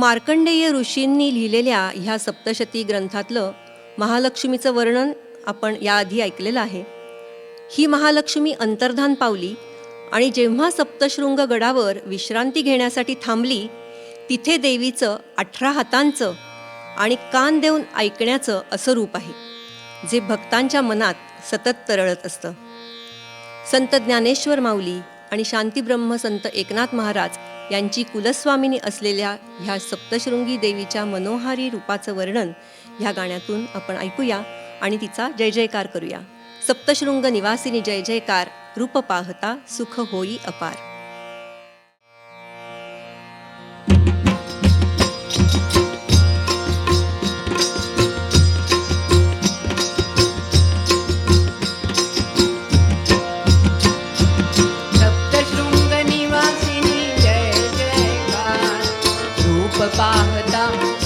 मार्कंडेय ऋषींनी लिहिलेल्या ह्या सप्तशती ग्रंथातलं महालक्ष्मीचं वर्णन आपण याआधी ऐकलेलं आहे. ही महालक्ष्मी अंतर्धान पावली आणि जेव्हा सप्तशृंग गडावर विश्रांती घेण्यासाठी थांबली तिथे देवीचं अठरा हातांचं आणि कान देऊन ऐकण्याचं असं रूप आहे जे भक्तांच्या मनात सतत तरळत असतं. संत ज्ञानेश्वर माऊली आणि शांतीब्रह्म संत एकनाथ महाराज यांची कुलस्वामिनी असलेल्या ह्या सप्तशृंगी देवीच्या मनोहारी रूपाचं वर्णन ह्या गाण्यातून आपण ऐकूया आणि तिचा जय जयकार करूया. सप्तशृंग निवासिनी जय जयकार रूप पाहता सुख होई अपार. रूप